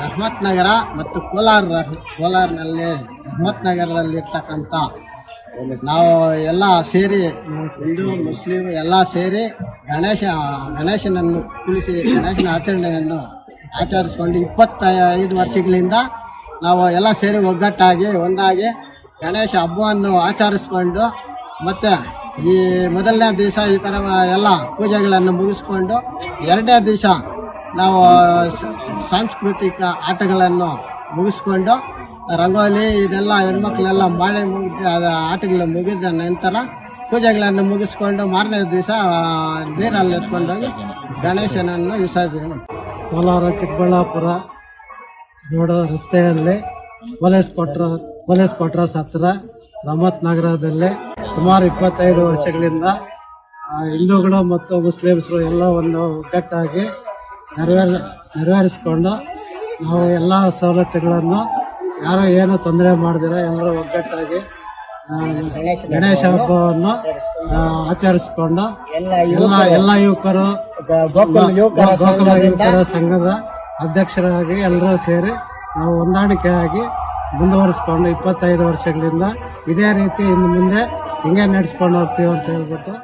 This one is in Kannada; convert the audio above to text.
ರಹಮತ್ ನಗರ ಮತ್ತು ಕೋಲಾರ ಕೋಲಾರ್ನಲ್ಲಿ ರಹಮತ್ ನಗರದಲ್ಲಿರ್ತಕ್ಕಂಥ ನಾವು ಎಲ್ಲ ಸೇರಿ, ಹಿಂದೂ, ಮುಸ್ಲಿಂ ಎಲ್ಲ ಸೇರಿ ಗಣೇಶ, ಗಣೇಶನನ್ನು ಕುಳಿಸಿ, ಗಣೇಶನ ಆಚರಣೆಯನ್ನು ಆಚರಿಸ್ಕೊಂಡು ಇಪ್ಪತ್ತೈದು ವರ್ಷಗಳಿಂದ ನಾವು ಎಲ್ಲ ಸೇರಿ ಒಗ್ಗಟ್ಟಾಗಿ, ಒಂದಾಗಿ ಗಣೇಶ ಹಬ್ಬವನ್ನು ಆಚರಿಸ್ಕೊಂಡು ಮತ್ತು ಈ ಮೊದಲನೇ ದಿವಸ ಈ ಥರ ಎಲ್ಲ ಪೂಜೆಗಳನ್ನು ಮುಗಿಸ್ಕೊಂಡು ಎರಡನೇ ದಿವಸ ನಾವು ಸಾಂಸ್ಕೃತಿಕ ಆಟಗಳನ್ನು ಮುಗಿಸ್ಕೊಂಡು, ರಂಗೋಲಿ ಇದೆಲ್ಲ ಹೆಣ್ಮಕ್ಳೆಲ್ಲ ಮಾಡಿ ಆಟಗಳು ಮುಗಿದ ನಂತರ ಪೂಜೆಗಳನ್ನು ಮುಗಿಸ್ಕೊಂಡು ಮಾರನೇ ದಿವಸ ನೀರಲ್ಲಿ ಎತ್ಕೊಂಡೋಗಿ ಗಣೇಶನನ್ನು ವಿಸರ್ಜನೆ. ಕೋಲಾರ, ಚಿಕ್ಕಬಳ್ಳಾಪುರ ನೋಡೋ ರಸ್ತೆಯಲ್ಲಿ ಪೊಲೀಸ್ ಕೊಟ್ರ ಪೊಲೀಸ್ ಕ್ವಾರ್ಟರ್ಸ್ ಸತ್ರ ರಮತ್ ನಗರದಲ್ಲಿ ಸುಮಾರು ಇಪ್ಪತ್ತೈದು ವರ್ಷಗಳಿಂದ ಹಿಂದೂಗಳು ಮತ್ತು ಮುಸ್ಲಿಮ್ಸ್ಗಳು ಎಲ್ಲ ಒಂದು ಒಗ್ಗಟ್ಟಾಗಿ ನೆರವೇರ್ ನೆರವೇರಿಸ್ಕೊಂಡು ನಾವು ಎಲ್ಲ ಸವಲತ್ತುಗಳನ್ನು ಯಾರು ಏನು ತೊಂದರೆ ಮಾಡಿದಿರ ಎಲ್ಲರೂ ಒಗ್ಗಟ್ಟಾಗಿ ಗಣೇಶ ಹಬ್ಬವನ್ನು ಆಚರಿಸಿಕೊಂಡು ಎಲ್ಲ ಎಲ್ಲ ಯುವಕರು ಗೋಕುಲ ಯುವಕರ ಯುವಕರ ಸಂಘದ ಅಧ್ಯಕ್ಷರಾಗಿ ಎಲ್ಲರೂ ಸೇರಿ ನಾವು ಹೊಂದಾಣಿಕೆಯಾಗಿ ಮುಂದುವರಿಸ್ಕೊಂಡು ಇಪ್ಪತ್ತೈದು ವರ್ಷಗಳಿಂದ ಇದೇ ರೀತಿ ಇನ್ನು ಮುಂದೆ ಹಿಂಗೆ ನಡೆಸ್ಕೊಂಡು ಹೋಗ್ತೀವಿ ಅಂತ ಹೇಳ್ಬಿಟ್ಟು